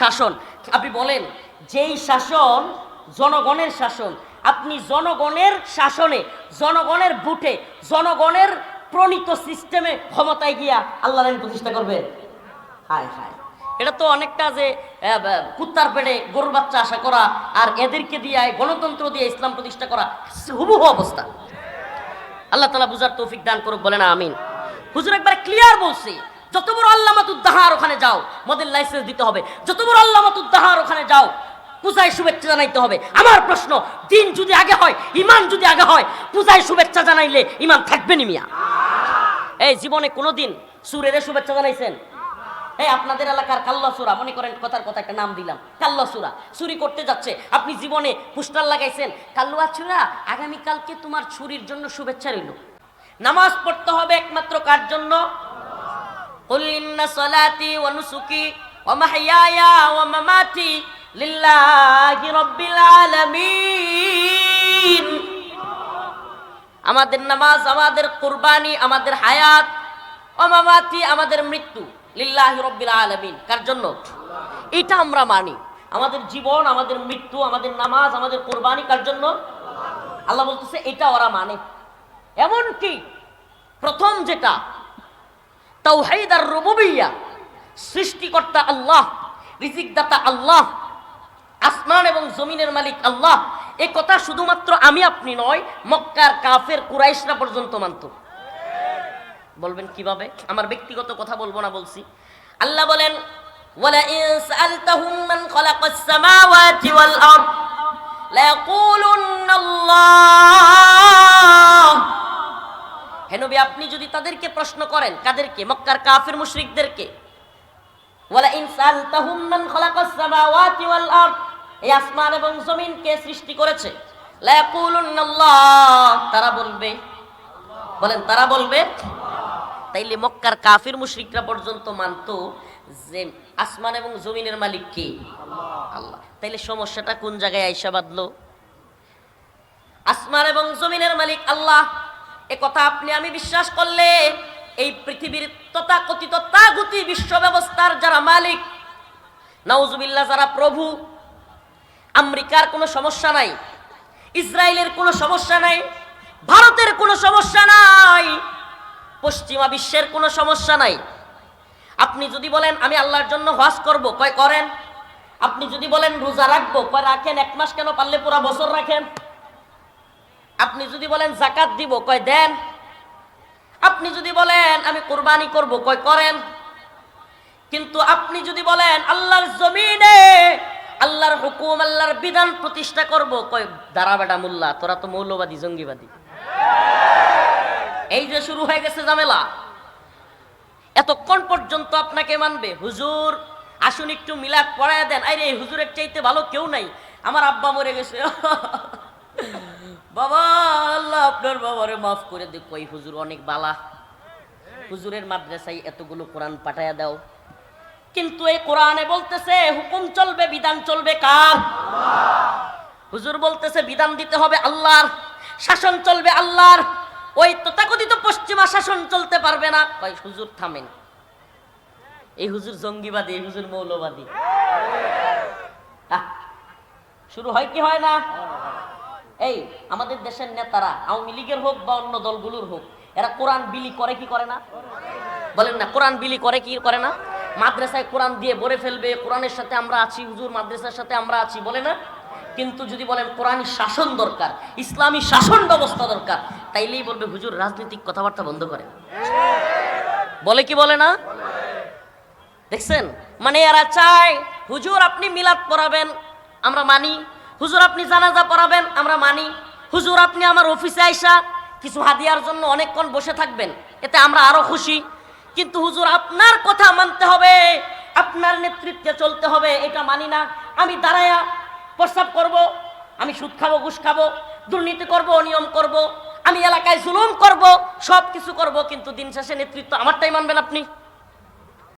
শাসন। আপনি বলেন, যেই শাসন জনগণের শাসন, আপনি জনগণের শাসনে, জনগণের বুটে, জনগণের প্রণীত সিস্টেমে ক্ষমতায় গিয়া আল্লাহ প্রতিষ্ঠা করবেন হায় হায়। এটা তো অনেকটা যে কুত্তার পেটে গরুর বাচ্চা আশা করা আর এদেরকে দিয়ে, গণতন্ত্র দিয়ে ইসলাম প্রতিষ্ঠা করা, হুবহু অবস্থা। আল্লাহ তালা বুঝার তৌফিক দান করুক বলে না আমিন। হুজুর একবার ক্লিয়ার বলছি যত বড় আল্লামাতুদ্দাহার ওখানে যাও, মদের লাইসেন্স দিতে হবে। যত বড় আল্লামাতুদ্দাহার ওখানে যাও, পূজায় শুভেচ্ছা জানাইতে হবে। আমার প্রশ্ন, দিন যদি আগে হয় ইমান যদি আগে হয়, পূজায় শুভেচ্ছা জানাইলে ইমান থাকবে নি মিয়া? এই জীবনে কোনোদিন সুরের শুভেচ্ছা জানাইছেন? এই আপনাদের এলাকার কাল্লা সুরা, মনে করেন কথার কথা একটা নাম দিলাম, কাল্লা সুরা। চুরি করতে যাচ্ছে, আপনি জীবনে পোস্টার লাগাইছেন কাল্লুয়া ছুরা আগামীকালকে তোমার ছুরির জন্য শুভেচ্ছা রইল। নামাজ পড়তে হবে একমাত্র কার জন্য? قل إن صلاتي ونسكي ومحياي ومماتي لله رب العالمين আমাদের নামাজ আমাদের কুরবানি আমাদের হায়াত অমামাতি আমাদের মৃত্যু লিল্লাহ রব্বিল আলামিন কার জন্য এটা আমরা মানি আমাদের জীবন আমাদের মৃত্যু আমাদের নামাজ আমাদের কোরবানি কার জন্য আল্লাহ বলতেছে এটা ওরা মানে এমন কি প্রথম যেটা তাওহীদ আর রুবুবিয়্যা সৃষ্টিকর্তা আল্লাহ রিজিকদাতা আল্লাহ আসমান এবং জমিনের মালিক আল্লাহ এ কথা শুধুমাত্র আমি আপনি নয় মক্কার কাফের কুরাইশরা পর্যন্ত মানত বলবেন কিভাবে আমার ব্যক্তিগত কথা বলবো না বলছি আল্লাহ বলেন وَلَئِن سَأَلْتَهُم مَّنْ خَلَقَ السَّمَاوَاتِ وَالْأَرْضَ لَيَقُولُنَّ اللَّهُ হে নবী, আপনি যদি তাদেরকে প্রশ্ন করেন, কাদেরকে? মক্কার কাফির মুশরিকদেরকে। ওয়ালা ইন সালতাহুম মান খালাকাস সামাওয়াতি আসমান এবং জমিন কে সৃষ্টি করেছে? লা তারা বলবে, বলেন, তারা বলবে, তাইলে মক্কার কাফির মুশরিকরা পর্যন্ত মানতো যে আসমান এবং জমিনের মালিক কে? আল্লাহ। তাইলে সমস্যাটা কোন জায়গায় আইসা বাঁধলো? আসমান এবং জমিনের মালিক আল্লাহ। এ কথা আপনি, আমি বিশ্বাস করলে এই পৃথিবীর তথাকথিত, তাগুতি বিশ্ব ব্যবস্থার যারা মালিক, নাউজুবিল্লাহ যারা প্রভু, আমেরিকার কোনো সমস্যা নাই, ইসরায়েলের কোনো সমস্যা নাই, ভারতের কোনো সমস্যা নাই, পশ্চিমা বিশ্বের কোনো সমস্যা নাই। আপনি যদি বলেন, আমি আল্লাহর জন্য হজ করব, কয় করেন? আপনি যদি বলেন, রোজা রাখব, কয় রাখেন? এক মাস কেন পারলে পুরা বছর রাখেন? আপনি যদি বলেন জাকাত দিব, কয় দেন? আপনি যদি বলেন আমি কোরবানি করব, কয় করেন? কিন্তু আপনি যদি বলেন আল্লাহর জমিনে আল্লাহর হুকুম, আল্লাহর বিধান প্রতিষ্ঠা করব, কয় দাঁড়া বেটা মোল্লা, তোরা তো মৌলবাদী, জঙ্গিবাদী। এই যে শুরু হয়ে গেছে ঝামেলা। এতক্ষণ পর্যন্ত আপনাকে মানবে, হুজুর, আসুন একটু মিলাদ পড়ায় দেন। আরে, হুজুরের চাইতে ভালো কেউ নাই। আমার আব্বা মরে গেছে। বাবা, আল্লাহ আপনার বাবারে মাফ করে দে। কই হুজুর, অনেক বালা। হুজুরের মাদ্রাসায় এতগুলো কোরআন পাঠায়া দাও। কিন্তু এই কোরআনে বলতেছে, হুকুম চলবে, বিধান চলবে কার? হুজুর বলতেছে, বিধান দিতে হবে আল্লাহর, শাসন চলবে আল্লাহর। ওই তথাকথিত পশ্চিমা শাসন চলতে পারবে না। কই হুজুর, থামেন। এই হুজুর জঙ্গিবাদী, এই হুজুর মৌলবাদী। শুরু হয় কি হয় না? এই, আমাদের দেশের নেতারা, আওয়ামী লীগের হোক বা অন্য দলগুলোর হোক, এরা কোরআন বিলি করে কি করে না? বলেন না, কোরআন বিলি করে কি করে না? মাদ্রাসায় কোরআন দিয়ে ভরে ফেলবে, কোরআনের সাথে আমরা আছি, হুজুর মাদ্রাসার সাথে আমরা আছি, বলে না? কিন্তু যদি বলেন কোরআন শাসন দরকার, ইসলামী শাসন ব্যবস্থা দরকার, তাইলেই বলবে হুজুর রাজনৈতিক কথাবার্তা বন্ধ করে। বলে কি বলে না? দেখছেন? মানে এরা চায়, হুজুর আপনি মিলাদ পড়াবেন, আমরা মানি হুজুর, আপনি জানাজা পড়াবেন, আমরা মানি। হুজুর, আপনি আমার অফিসে আইসা কিছু হাদিয়ার জন্য অনেকক্ষণ বসে থাকবেন, এতে আমরা আরও খুশি। কিন্তু হুজুর, আপনার কথা মানতে হবে, আপনার নেতৃত্বে চলতে হবে, এটা মানি না। আমি দাঁড়ায়া প্রস্তাব করব, আমি সুদ খাব, ঘুষ খাব, দুর্নীতি করব, অনিয়ম করব, আমি এলাকায় জুলুম করব সব কিছু করব, কিন্তু দিন শেষে নেতৃত্ব আমারটাই মানবেন আপনি।